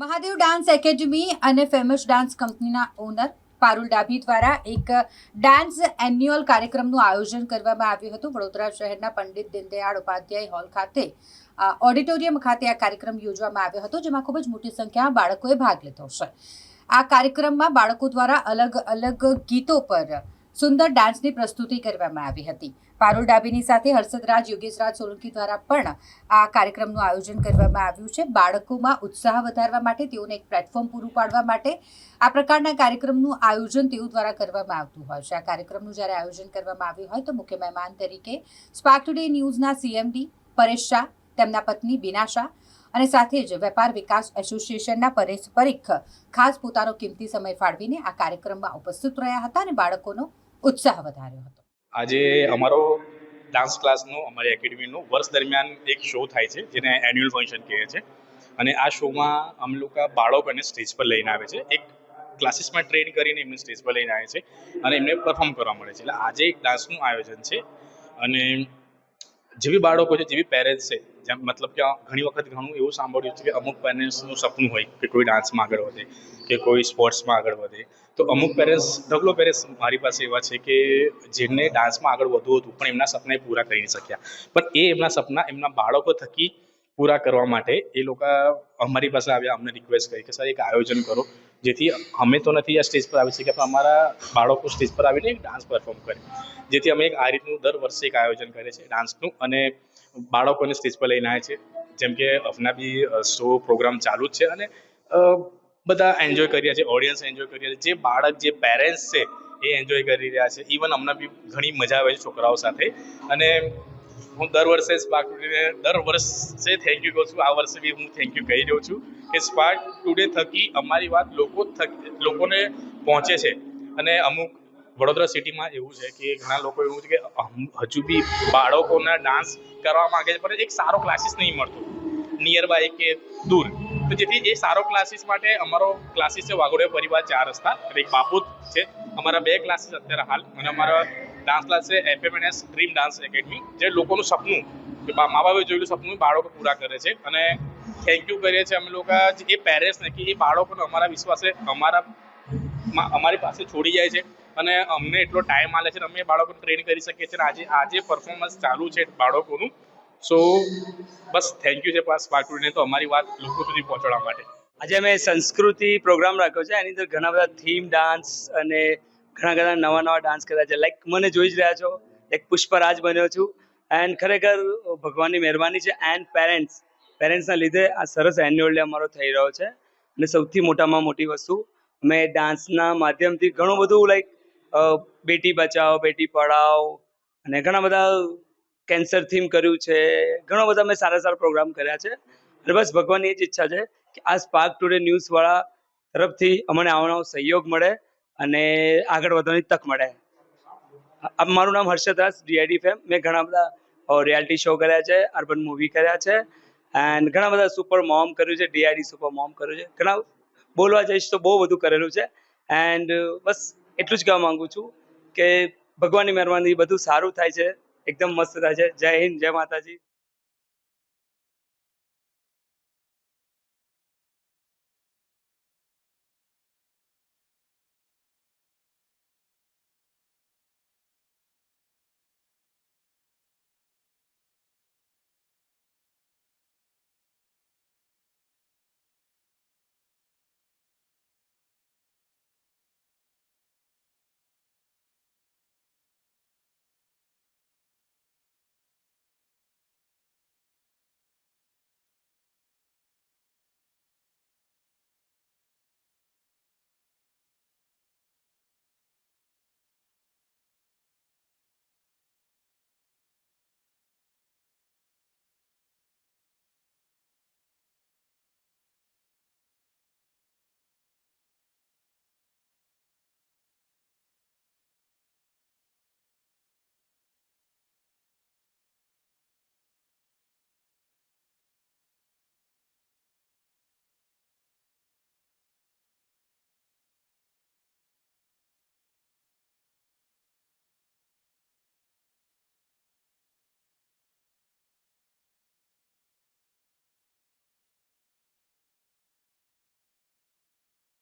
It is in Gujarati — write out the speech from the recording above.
મહાદેવ ડાન્સ એકેડમી અને ફેમસ ડાન્સ કંપનીના ઓનર પારુલ ડાભી દ્વારા એક ડાન્સ એન્યુઅલ કાર્યક્રમનું આયોજન કરવામાં આવ્યું હતું. વડોદરા શહેરના પંડિત દીનદયાળ ઉપાધ્યાય હોલ ખાતે ઓડિટોરિયમ ખાતે આ કાર્યક્રમ યોજવામાં આવ્યો હતો, જેમાં ખૂબ જ મોટી સંખ્યામાં બાળકોએ ભાગ લીધો છે. આ કાર્યક્રમમાં બાળકો દ્વારા અલગ અલગ ગીતો પર સુંદર ડાન્સની પ્રસ્તુતિ કરવામાં આવી હતી. પારુલ ડાબીની સાથે હર્ષદરાજ, યોગેશરાજ સોલંકી દ્વારા પણ આ કાર્યક્રમનું આયોજન કરવામાં આવ્યું છે. બાળકોમાં ઉત્સાહ વધારવા માટે તેઓને એક પ્લેટફોર્મ પૂરું પાડવા માટે આ પ્રકારના કાર્યક્રમનું આયોજન તેઓ દ્વારા કરવામાં આવતું હોય છે. આ કાર્યક્રમનું જ્યારે આયોજન કરવામાં આવ્યું હોય તો મુખ્ય મહેમાન તરીકે સ્પાર્ક ટુડે ન્યૂઝના સીએમડી પરેશ શાહ, તેમના પત્ની બીના શાહ અને સાથે જ વેપાર વિકાસ એસોસિએશનના પરેશ પરીખ ખાસ પોતાનો કિંમતી સમય ફાળવીને આ કાર્યક્રમમાં ઉપસ્થિત રહ્યા હતા અને બાળકોનો ઉત્સાહ વધાર્યો હતો. આજે અમારો ડાન્સ ક્લાસનો અમારી એકેડમીનો વર્ષ દરમિયાન એક શો થાય છે, જેને એન્યુઅલ ફંક્શન કહે છે. અને આ શોમાં અમે લોકો બાળકોને સ્ટેજ પર લઈને આવે છે. એક ક્લાસીસમાં ટ્રેન કરીને એમને સ્ટેજ પર લઈને આવે છે અને એમને પરફોર્મ કરવા મળે છે. એટલે આજે એક ડાન્સનું આયોજન છે. અને જેવી બાળકો છે જેવી પેરેન્ટ્સ છે, જેમ મતલબ કે ઘણી વખત ઘણું એવું સાંભળ્યું છે કે અમુક પેરેન્ટ્સનું સપનું હોય કે કોઈ ડાન્સમાં આગળ વધે, કે કોઈ સ્પોર્ટ્સમાં આગળ વધે. તો અમુક પેરેન્ટ્સ ઢગલો પેરેન્ટ્સ મારી પાસે એવા છે કે જેમને ડાન્સમાં આગળ વધવું હતું, પણ એમના સપના એ પૂરા કરી શક્યા. પણ એ એમના સપના એમના બાળકો થકી પૂરા કરવા માટે એ લોકો અમારી પાસે આવ્યા, અમને રિક્વેસ્ટ કરી કે, સર, એક આયોજન કરો. જેથી અમે તો નથી આ સ્ટેજ પર આવી શક્યા, પણ અમારા બાળકો સ્ટેજ પર આવીને ડાન્સ પરફોર્મ કરે. જેથી અમે એક આ રીતનું દર વર્ષે એક આયોજન કરીએ છીએ ડાન્સનું અને બાળકોને સ્ટેજ પર લઈને આવે છે. જેમ કે અફના બી શો પ્રોગ્રામ ચાલુ જ છે અને બધા એન્જોય કરી રહ્યા છે ઓડિયન્સ એન્જોય કરી રહ્યા છે. જે બાળક, જે પેરેન્ટ્સ છે એ એન્જોય કરી રહ્યા છે. ઇવન અમને બી ઘણી મજા આવે છે છોકરાઓ સાથે. અને હું દર વર્ષે સ્પાર્ક ટુડેને દર વર્ષે થેન્ક યુ કહું છું. આ વર્ષે બી હું થેન્ક યુ કહી રહ્યો છું કે સ્પાર્ક ટુડે થકી અમારી વાત લોકો લોકોને પહોંચે છે. અને અમુક વડોદરા સિટીમાં એવું છે કે ઘણા લોકો એવું છે કે હજુ બી બાળકોના ડાન્સ કરવા માંગે છે, પણ એક સારો ક્લાસીસ નહીં મળતો. નિયર બાય કે દૂર. તો જેથી એ સારો ક્લાસીસ માટે અમારો ક્લાસીસ છે વાઘોડિયા પરિવાર ચાર રસ્તા અને એક બાપુત છે. અમારા બે ક્લાસીસ અત્યારે હાલ અને અમારા ડાન્સ ક્લાસ છે એફએમએનએસ ડ્રીમ ડાન્સ એકેડમી જે લોકોનું સપનું કે મા બાપે જોયેલું સપનું બાળકો પૂરા કરે છે અને થેન્ક યુ કરીએ છીએ અમે લોકો એ પેરેન્ટ્સને કે એ બાળકોને અમારા વિશ્વાસે અમારા અમારી પાસે છોડી જાય છે અને અમને એટલો ટાઈમ આલે છે અમે એ બાળકોને ટ્રેન કરી શકીએ છીએ અને આજે આજે પરફોર્મન્સ ચાલુ છે બાળકોનું. સો બસ થેન્ક યુ છે પાસ પાટુને તો અમારી વાત લોકો સુધી પહોંચાડવા માટે. આજે અમે સંસ્કૃતિ પ્રોગ્રામ રાખ્યો છે, એની અંદર ઘણા બધા થીમ ડાન્સ અને ઘણા બધા નવા નવા ડાન્સ કર્યા છે. લાઈક મને જોઈ જ રહ્યા છો, એક પુષ્પરાજ બન્યો છું. એન્ડ ખરેખર ભગવાનની મહેરબાની છે એન્ડ પેરેન્ટ્સ પેરેન્ટ્સના લીધે આ સરસ એન્યુઅલ ડે અમારો થઈ રહ્યો છે. અને સૌથી મોટામાં મોટી વસ્તુ, અમે ડાન્સના માધ્યમથી ઘણું બધું લાઈક બેટી બચાવો બેટી પઢાઓ અને ઘણા બધા કેન્સર થીમ કર્યું છે. ઘણા બધા મેં સારા સારા પ્રોગ્રામ કર્યા છે. અને બસ ભગવાનની એ જ ઈચ્છા છે કે આ સ્પાર્ક ટુડે ન્યૂઝવાળા તરફથી અમને આવો સહયોગ મળે અને આગળ વધવાની તક મળે. મારું નામ હર્ષદ દાસ ડીઆઈડી ફેમ મેં ઘણા બધા રિયાલિટી શો કર્યા છે અર્બન મૂવી કર્યા છે. એન્ડ ઘણા બધા સુપર મોમ કર્યું છે ડીઆઈડી સુપર મોમ કર્યું છે. ઘણા બોલવા જઈશ તો બહુ બધું કરેલું છે. એન્ડ બસ એટલું જ કહેવા માગું છું કે ભગવાનની મહેરબાની બધું સારું થાય છે. એકદમ મસ્ત થાય છે. જય હિન્દ જય માતાજી.